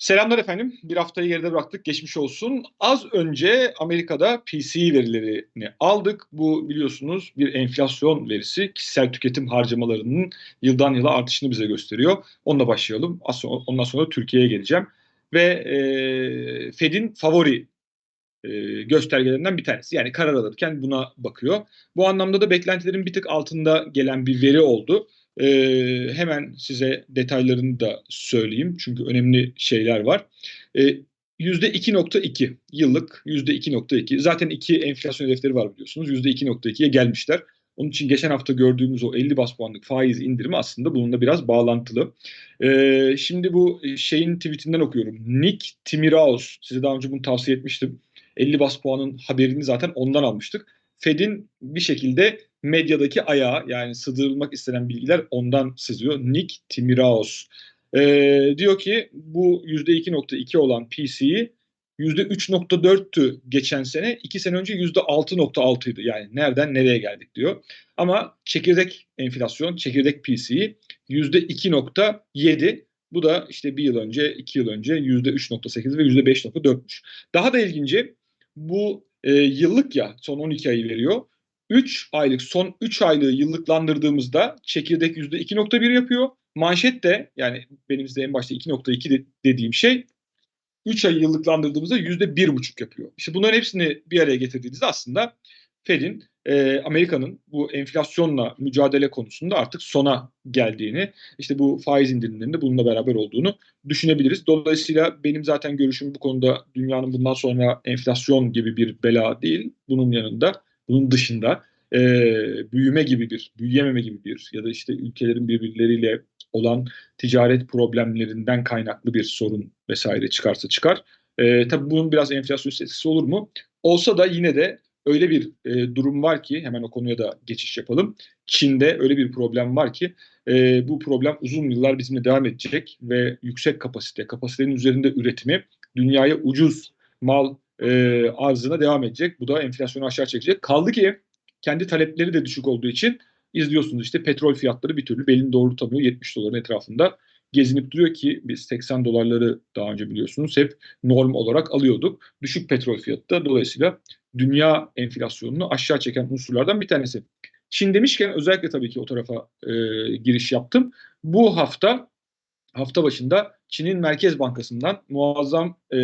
Selamlar efendim. Bir haftayı geride bıraktık. Geçmiş olsun. Az önce Amerika'da PCE verilerini aldık. Bu biliyorsunuz bir enflasyon verisi. Kişisel tüketim harcamalarının yıldan yıla artışını bize gösteriyor. Onunla başlayalım. Ondan sonra Türkiye'ye geleceğim. Ve e, Fed'in favori e, göstergelerinden bir tanesi. Yani karar alırken buna bakıyor. Bu anlamda da beklentilerin bir tık altında gelen bir veri oldu. Ee, hemen size detaylarını da söyleyeyim çünkü önemli şeyler var. Ee, %2.2 yıllık %2.2 zaten iki enflasyon hedefleri var biliyorsunuz %2.2'ye gelmişler. Onun için geçen hafta gördüğümüz o 50 bas puanlık faiz indirimi aslında bununla biraz bağlantılı. Ee, şimdi bu şeyin tweetinden okuyorum. Nick Timiraos, size daha önce bunu tavsiye etmiştim. 50 bas puanın haberini zaten ondan almıştık. Fed'in bir şekilde medyadaki ayağı yani sığdırılmak istenen bilgiler ondan sızıyor. Nick Timiraos ee, diyor ki bu %2.2 olan PC'yi %3.4'tü geçen sene. 2 sene önce %6.6'ydı. Yani nereden nereye geldik diyor. Ama çekirdek enflasyon, çekirdek PC'yi %2.7. Bu da işte bir yıl önce, iki yıl önce %3.8 ve %5.4'müş. Daha da ilginci bu e, yıllık ya son 12 ayı veriyor. 3 aylık son 3 aylığı yıllıklandırdığımızda çekirdek %2.1 yapıyor. Manşet de yani benim size en başta 2.2 de, dediğim şey 3 ay yıllıklandırdığımızda %1.5 yapıyor. İşte bunların hepsini bir araya getirdiğinizde aslında Fed'in e, Amerika'nın bu enflasyonla mücadele konusunda artık sona geldiğini, işte bu faiz indirimlerinde bununla beraber olduğunu düşünebiliriz. Dolayısıyla benim zaten görüşüm bu konuda dünyanın bundan sonra enflasyon gibi bir bela değil. Bunun yanında bunun dışında e, büyüme gibi bir, büyüyememe gibi bir ya da işte ülkelerin birbirleriyle olan ticaret problemlerinden kaynaklı bir sorun vesaire çıkarsa çıkar. E, tabii bunun biraz enflasyon etkisi olur mu? Olsa da yine de öyle bir e, durum var ki hemen o konuya da geçiş yapalım. Çin'de öyle bir problem var ki e, bu problem uzun yıllar bizimle devam edecek ve yüksek kapasite, kapasitenin üzerinde üretimi dünyaya ucuz mal e, arzına devam edecek. Bu da enflasyonu aşağı çekecek. Kaldı ki kendi talepleri de düşük olduğu için izliyorsunuz işte petrol fiyatları bir türlü belini doğrultamıyor. 70 doların etrafında gezinip duruyor ki biz 80 dolarları daha önce biliyorsunuz hep norm olarak alıyorduk. Düşük petrol fiyatı da dolayısıyla dünya enflasyonunu aşağı çeken unsurlardan bir tanesi. Çin demişken özellikle tabii ki o tarafa e, giriş yaptım. Bu hafta hafta başında Çin'in Merkez Bankası'ndan muazzam e,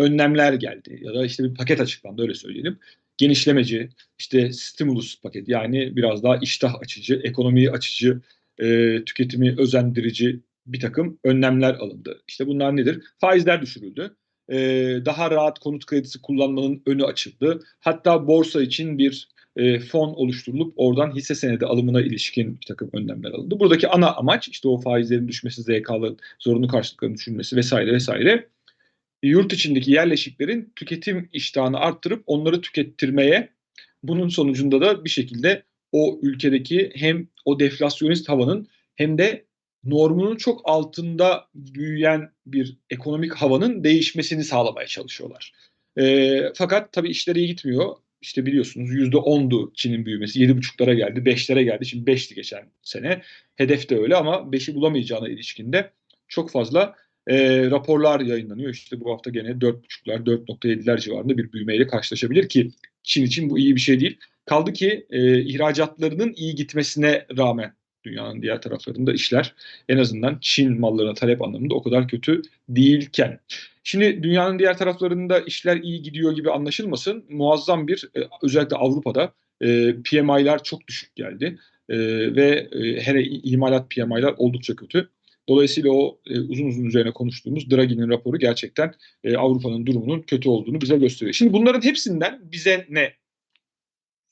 önlemler geldi ya da işte bir paket açıklandı öyle söyleyelim. Genişlemeci, işte stimulus paket yani biraz daha iştah açıcı, ekonomiyi açıcı, e, tüketimi özendirici bir takım önlemler alındı. İşte bunlar nedir? Faizler düşürüldü. E, daha rahat konut kredisi kullanmanın önü açıldı. Hatta borsa için bir e, fon oluşturulup oradan hisse senedi alımına ilişkin bir takım önlemler alındı. Buradaki ana amaç işte o faizlerin düşmesi, ZK'lı zorunlu karşılıkların düşürülmesi vesaire vesaire yurt içindeki yerleşiklerin tüketim iştahını arttırıp onları tükettirmeye bunun sonucunda da bir şekilde o ülkedeki hem o deflasyonist havanın hem de normunun çok altında büyüyen bir ekonomik havanın değişmesini sağlamaya çalışıyorlar. E, fakat tabii işleri iyi gitmiyor. İşte biliyorsunuz %10'du Çin'in büyümesi. 7,5'lara geldi, 5'lere geldi. Şimdi 5'ti geçen sene. Hedef de öyle ama 5'i bulamayacağına ilişkinde çok fazla e, raporlar yayınlanıyor. İşte bu hafta gene 4.5'lar, 4.7'ler civarında bir büyümeyle karşılaşabilir ki Çin için bu iyi bir şey değil. Kaldı ki e, ihracatlarının iyi gitmesine rağmen dünyanın diğer taraflarında işler en azından Çin mallarına talep anlamında o kadar kötü değilken. Şimdi dünyanın diğer taraflarında işler iyi gidiyor gibi anlaşılmasın. Muazzam bir e, özellikle Avrupa'da e, PMI'lar çok düşük geldi. E, ve e, hele imalat PMI'lar oldukça kötü. Dolayısıyla o e, uzun uzun üzerine konuştuğumuz Draghi'nin raporu gerçekten e, Avrupa'nın durumunun kötü olduğunu bize gösteriyor. Şimdi bunların hepsinden bize ne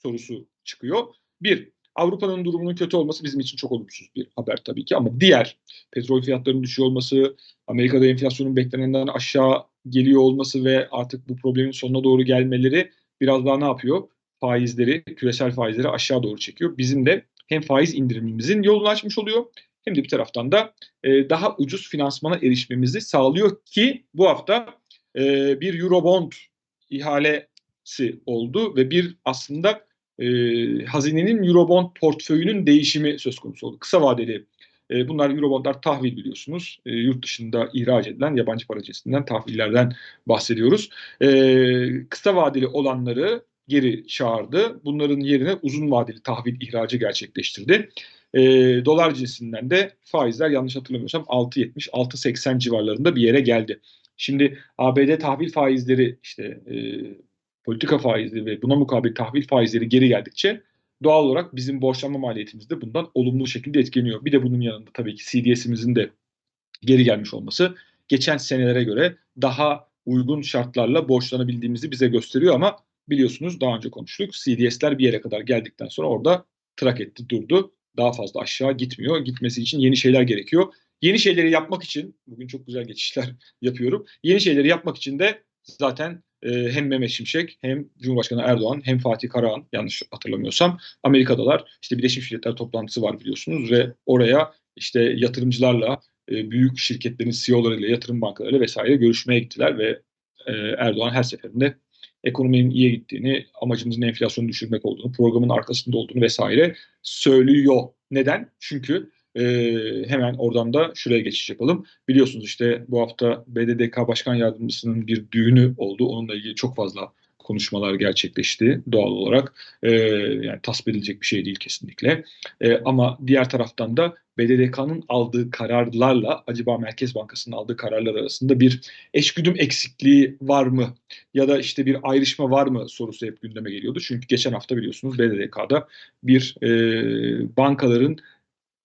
sorusu çıkıyor. Bir, Avrupa'nın durumunun kötü olması bizim için çok olumsuz bir haber tabii ki ama diğer petrol fiyatlarının düşüyor olması, Amerika'da enflasyonun beklenenden aşağı geliyor olması ve artık bu problemin sonuna doğru gelmeleri biraz daha ne yapıyor? Faizleri, küresel faizleri aşağı doğru çekiyor. Bizim de hem faiz indirimimizin yolunu açmış oluyor hem de bir taraftan da e, daha ucuz finansmana erişmemizi sağlıyor ki bu hafta e, bir Eurobond ihalesi oldu ve bir aslında e, hazinenin Eurobond portföyünün değişimi söz konusu oldu. Kısa vadeli E, bunlar Eurobondlar tahvil biliyorsunuz. E, yurt dışında ihraç edilen yabancı para cinsinden tahvillerden bahsediyoruz. E, kısa vadeli olanları geri çağırdı. Bunların yerine uzun vadeli tahvil ihracı gerçekleştirdi. E, dolar cinsinden de faizler yanlış hatırlamıyorsam 6.70, 6.80 civarlarında bir yere geldi. Şimdi ABD tahvil faizleri işte e, politika faizleri ve buna mukabil tahvil faizleri geri geldikçe doğal olarak bizim borçlanma maliyetimiz de bundan olumlu şekilde etkileniyor. Bir de bunun yanında tabii ki CDS'imizin de geri gelmiş olması geçen senelere göre daha uygun şartlarla borçlanabildiğimizi bize gösteriyor ama biliyorsunuz daha önce konuştuk. CDS'ler bir yere kadar geldikten sonra orada trak etti, durdu. Daha fazla aşağı gitmiyor. Gitmesi için yeni şeyler gerekiyor. Yeni şeyleri yapmak için, bugün çok güzel geçişler yapıyorum. Yeni şeyleri yapmak için de zaten e, hem Mehmet Şimşek hem Cumhurbaşkanı Erdoğan hem Fatih Karahan yanlış hatırlamıyorsam Amerika'dalar işte Birleşmiş Milletler toplantısı var biliyorsunuz ve oraya işte yatırımcılarla e, büyük şirketlerin CEO'larıyla yatırım bankalarıyla vesaire görüşmeye gittiler ve e, Erdoğan her seferinde ekonominin iyi gittiğini, amacımızın enflasyonu düşürmek olduğunu, programın arkasında olduğunu vesaire söylüyor. Neden? Çünkü e, hemen oradan da şuraya geçiş yapalım. Biliyorsunuz işte bu hafta BDDK Başkan Yardımcısının bir düğünü oldu. Onunla ilgili çok fazla konuşmalar gerçekleşti doğal olarak. E, yani tasvip edilecek bir şey değil kesinlikle. E, ama diğer taraftan da BDDK'nın aldığı kararlarla acaba Merkez Bankası'nın aldığı kararlar arasında bir eşgüdüm eksikliği var mı? Ya da işte bir ayrışma var mı sorusu hep gündeme geliyordu. Çünkü geçen hafta biliyorsunuz BDDK'da bir e, bankaların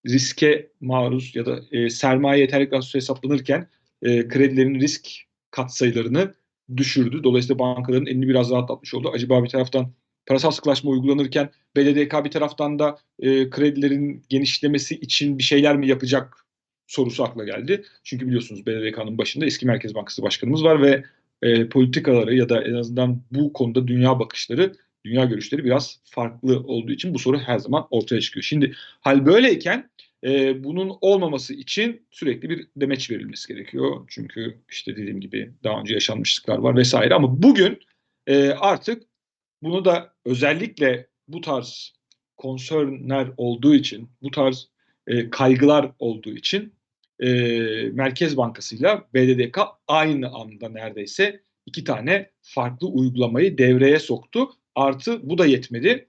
riske maruz ya da e, sermaye yeterlik rasyosu hesaplanırken e, kredilerin risk katsayılarını düşürdü. Dolayısıyla bankaların elini biraz rahatlatmış oldu. Acaba bir taraftan parasal sıklaşma uygulanırken BDDK bir taraftan da e, kredilerin genişlemesi için bir şeyler mi yapacak sorusu akla geldi. Çünkü biliyorsunuz BDDK'nın başında eski Merkez Bankası Başkanımız var ve e, politikaları ya da en azından bu konuda dünya bakışları, dünya görüşleri biraz farklı olduğu için bu soru her zaman ortaya çıkıyor. Şimdi hal böyleyken e, bunun olmaması için sürekli bir demeç verilmesi gerekiyor. Çünkü işte dediğim gibi daha önce yaşanmışlıklar var vesaire ama bugün e, artık bunu da özellikle bu tarz konsörler olduğu için, bu tarz e, kaygılar olduğu için e, Merkez Bankası ile BDDK aynı anda neredeyse iki tane farklı uygulamayı devreye soktu. Artı bu da yetmedi.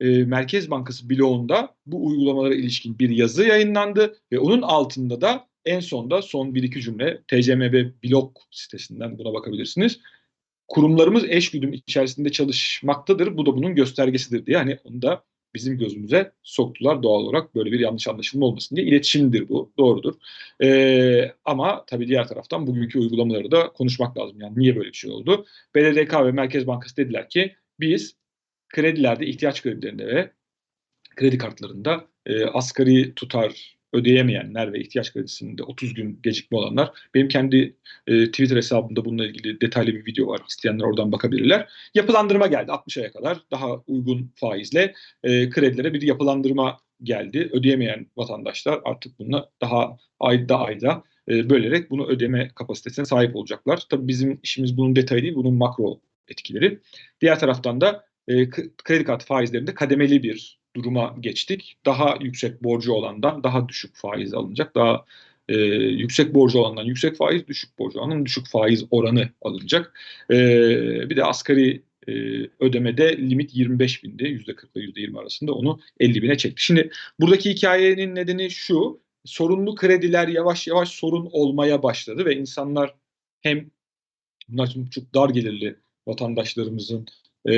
E, Merkez Bankası bloğunda bu uygulamalara ilişkin bir yazı yayınlandı ve onun altında da en sonda son bir iki cümle TCMB blog sitesinden buna bakabilirsiniz kurumlarımız eş güdüm içerisinde çalışmaktadır. Bu da bunun göstergesidir diye hani onu da bizim gözümüze soktular doğal olarak böyle bir yanlış anlaşılma olmasın diye. iletişimdir bu doğrudur. Ee, ama tabii diğer taraftan bugünkü uygulamaları da konuşmak lazım. Yani niye böyle bir şey oldu? BDDK ve Merkez Bankası dediler ki biz kredilerde ihtiyaç kredilerinde ve kredi kartlarında e, asgari tutar ödeyemeyenler ve ihtiyaç kredisinde 30 gün gecikme olanlar benim kendi e, Twitter hesabımda bununla ilgili detaylı bir video var. İsteyenler oradan bakabilirler. Yapılandırma geldi 60 aya kadar daha uygun faizle e, kredilere bir yapılandırma geldi. Ödeyemeyen vatandaşlar artık bununla daha ayda ayda e, bölerek bunu ödeme kapasitesine sahip olacaklar. Tabii bizim işimiz bunun detayı değil, bunun makro etkileri. Diğer taraftan da e, kredi kartı faizlerinde kademeli bir duruma geçtik. Daha yüksek borcu olandan daha düşük faiz alınacak. Daha e, yüksek borcu olandan yüksek faiz, düşük borcu olandan düşük faiz oranı alınacak. E, bir de asgari e, ödemede limit 25 bindi. %40 ile %20 arasında onu 50 bine çekti. Şimdi buradaki hikayenin nedeni şu. Sorunlu krediler yavaş yavaş sorun olmaya başladı ve insanlar hem bunlar çok dar gelirli vatandaşlarımızın e,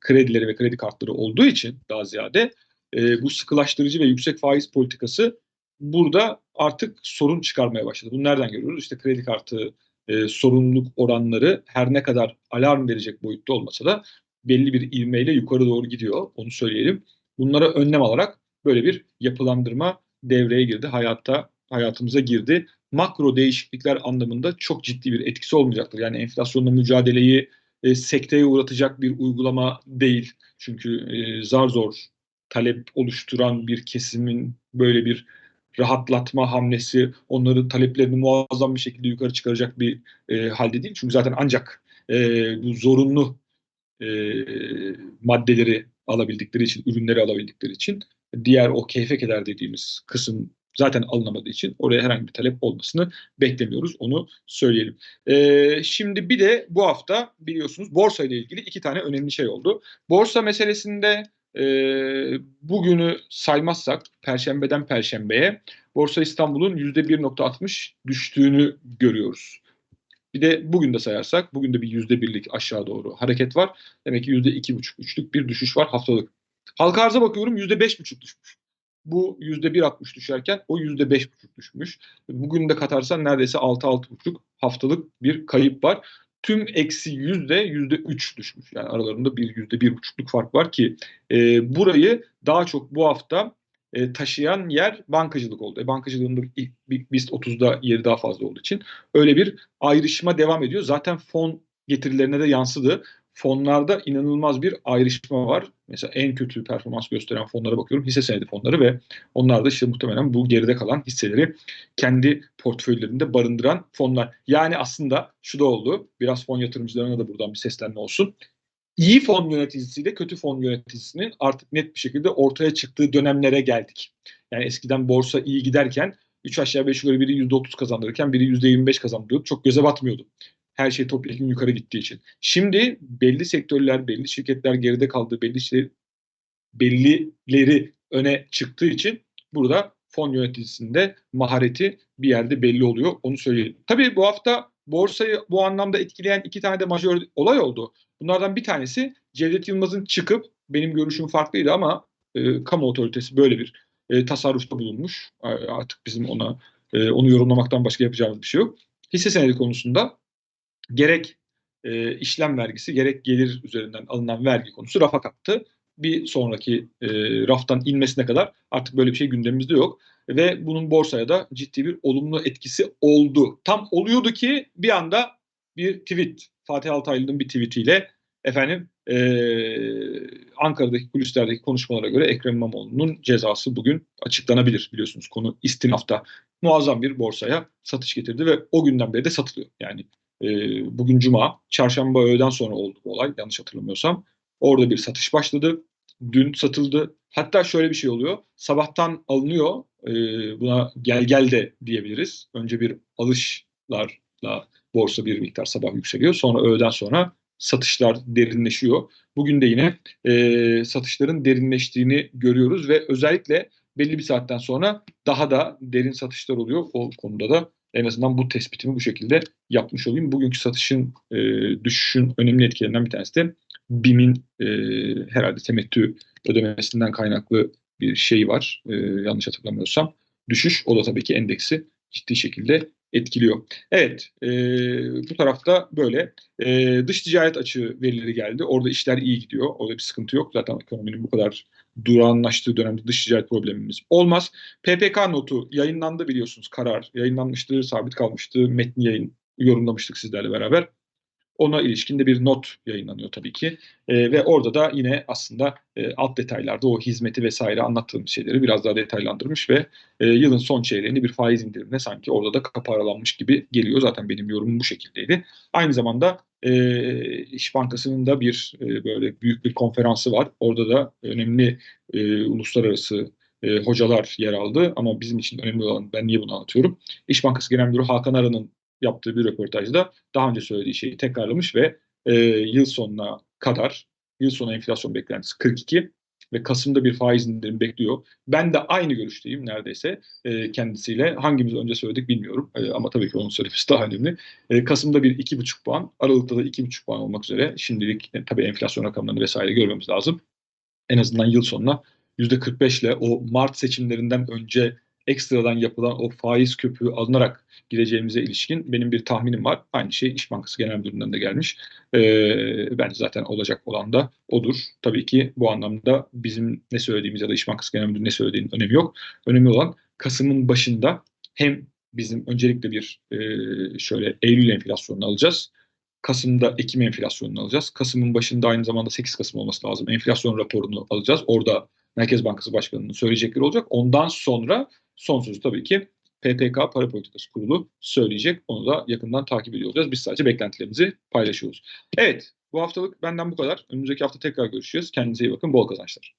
kredileri ve kredi kartları olduğu için daha ziyade e, bu sıkılaştırıcı ve yüksek faiz politikası burada artık sorun çıkarmaya başladı. Bunu nereden görüyoruz? İşte kredi kartı e, sorumluluk oranları her ne kadar alarm verecek boyutta olmasa da belli bir ivmeyle yukarı doğru gidiyor. Onu söyleyelim. Bunlara önlem alarak böyle bir yapılandırma devreye girdi. Hayatta hayatımıza girdi. Makro değişiklikler anlamında çok ciddi bir etkisi olmayacaktır. Yani enflasyonla mücadeleyi e, sekteye uğratacak bir uygulama değil. Çünkü e, zar zor talep oluşturan bir kesimin böyle bir rahatlatma hamlesi onların taleplerini muazzam bir şekilde yukarı çıkaracak bir e, halde değil. Çünkü zaten ancak e, bu zorunlu e, maddeleri alabildikleri için, ürünleri alabildikleri için diğer o keyfe keder dediğimiz kısım zaten alınamadığı için oraya herhangi bir talep olmasını beklemiyoruz. Onu söyleyelim. Ee, şimdi bir de bu hafta biliyorsunuz borsa ile ilgili iki tane önemli şey oldu. Borsa meselesinde e, bugünü saymazsak Perşembeden Perşembeye Borsa İstanbul'un %1.60 düştüğünü görüyoruz. Bir de bugün de sayarsak bugün de bir %1'lik aşağı doğru hareket var. Demek ki %2.5-3'lük bir düşüş var haftalık. Halka arza bakıyorum %5.5 düşmüş. Bu %1.60 düşerken o %5.5 düşmüş. Bugün de katarsan neredeyse 6-6.5 haftalık bir kayıp var. Tüm eksi yüzde yüzde üç düşmüş. Yani aralarında bir yüzde bir buçukluk fark var ki e, burayı daha çok bu hafta e, taşıyan yer bankacılık oldu. E, bankacılığında BIST 30'da yeri daha fazla olduğu için öyle bir ayrışma devam ediyor. Zaten fon getirilerine de yansıdı. Fonlarda inanılmaz bir ayrışma var. Mesela en kötü performans gösteren fonlara bakıyorum. Hisse senedi fonları ve onlar da işte muhtemelen bu geride kalan hisseleri kendi portföylerinde barındıran fonlar. Yani aslında şu da oldu. Biraz fon yatırımcılarına da buradan bir seslenme olsun iyi fon yöneticisiyle kötü fon yöneticisinin artık net bir şekilde ortaya çıktığı dönemlere geldik. Yani eskiden borsa iyi giderken 3 aşağı 5 yukarı biri %30 kazandırırken biri %25 kazandırıyordu. Çok göze batmıyordu. Her şey topyekun yukarı gittiği için. Şimdi belli sektörler, belli şirketler geride kaldı, belli şey, bellileri öne çıktığı için burada fon yöneticisinde mahareti bir yerde belli oluyor. Onu söyleyeyim. Tabii bu hafta borsayı bu anlamda etkileyen iki tane de majör olay oldu. Bunlardan bir tanesi Cevdet Yılmaz'ın çıkıp benim görüşüm farklıydı ama e, kamu otoritesi böyle bir e, tasarrufta bulunmuş. Artık bizim ona e, onu yorumlamaktan başka yapacağımız bir şey yok. Hisse senedi konusunda gerek e, işlem vergisi gerek gelir üzerinden alınan vergi konusu rafa kalktı. Bir sonraki e, raftan inmesine kadar artık böyle bir şey gündemimizde yok. Ve bunun borsaya da ciddi bir olumlu etkisi oldu. Tam oluyordu ki bir anda bir tweet Fatih Altaylı'nın bir tweetiyle efendim e, Ankara'daki kulislerdeki konuşmalara göre Ekrem İmamoğlu'nun cezası bugün açıklanabilir biliyorsunuz. Konu istinafta muazzam bir borsaya satış getirdi ve o günden beri de satılıyor. Yani e, bugün Cuma, çarşamba öğleden sonra oldu bu olay yanlış hatırlamıyorsam. Orada bir satış başladı. Dün satıldı. Hatta şöyle bir şey oluyor. Sabahtan alınıyor. E, buna gel gel de diyebiliriz. Önce bir alışlarla borsa bir miktar sabah yükseliyor. Sonra öğleden sonra satışlar derinleşiyor. Bugün de yine e, satışların derinleştiğini görüyoruz ve özellikle belli bir saatten sonra daha da derin satışlar oluyor. O konuda da en azından bu tespitimi bu şekilde yapmış olayım. Bugünkü satışın e, düşüşün önemli etkilerinden bir tanesi de BİM'in e, herhalde temettü ödemesinden kaynaklı bir şey var. E, yanlış hatırlamıyorsam. Düşüş o da tabii ki endeksi ciddi şekilde etkiliyor. Evet, e, bu tarafta böyle. E, dış ticaret açığı verileri geldi. Orada işler iyi gidiyor. Orada bir sıkıntı yok. Zaten ekonominin bu kadar durağanlaştığı dönemde dış ticaret problemimiz olmaz. PPK notu yayınlandı biliyorsunuz karar. Yayınlanmıştı, sabit kalmıştı. Metni yayın yorumlamıştık sizlerle beraber. Ona ilişkin de bir not yayınlanıyor tabii ki. E, ve orada da yine aslında e, alt detaylarda o hizmeti vesaire anlattığım şeyleri biraz daha detaylandırmış ve e, yılın son çeyreğinde bir faiz indirimine sanki orada da kapı aralanmış gibi geliyor. Zaten benim yorumum bu şekildeydi. Aynı zamanda e, İş Bankası'nın da bir e, böyle büyük bir konferansı var. Orada da önemli e, uluslararası e, hocalar yer aldı ama bizim için önemli olan ben niye bunu anlatıyorum? İş Bankası Genel Müdürü Hakan Aran'ın yaptığı bir röportajda daha önce söylediği şeyi tekrarlamış ve e, yıl sonuna kadar yıl sonu enflasyon beklentisi 42 ve Kasım'da bir faiz indirim bekliyor. Ben de aynı görüşteyim neredeyse e, kendisiyle. Hangimiz önce söyledik bilmiyorum e, ama tabii ki onun söylemesi daha önemli. E, Kasım'da bir 2,5 puan, Aralık'ta da 2,5 puan olmak üzere şimdilik e, tabii enflasyon rakamlarını vesaire görmemiz lazım. En azından yıl sonuna %45 ile o Mart seçimlerinden önce ekstradan yapılan o faiz köpüğü alınarak gideceğimize ilişkin benim bir tahminim var. Aynı şey İş Bankası Genel Müdürlüğü'nden de gelmiş. Ee, bence zaten olacak olan da odur. Tabii ki bu anlamda bizim ne söylediğimiz ya da İş Bankası Genel Müdürlüğü ne söylediğinin önemi yok. Önemli olan Kasım'ın başında hem bizim öncelikle bir e, şöyle Eylül enflasyonunu alacağız. Kasım'da Ekim enflasyonunu alacağız. Kasım'ın başında aynı zamanda 8 Kasım olması lazım. Enflasyon raporunu alacağız. Orada Merkez Bankası Başkanı'nın söyleyecekleri olacak. Ondan sonra son sözü tabii ki PPK Para Politikası Kurulu söyleyecek. Onu da yakından takip ediyor olacağız. Biz sadece beklentilerimizi paylaşıyoruz. Evet bu haftalık benden bu kadar. Önümüzdeki hafta tekrar görüşeceğiz. Kendinize iyi bakın. Bol kazançlar.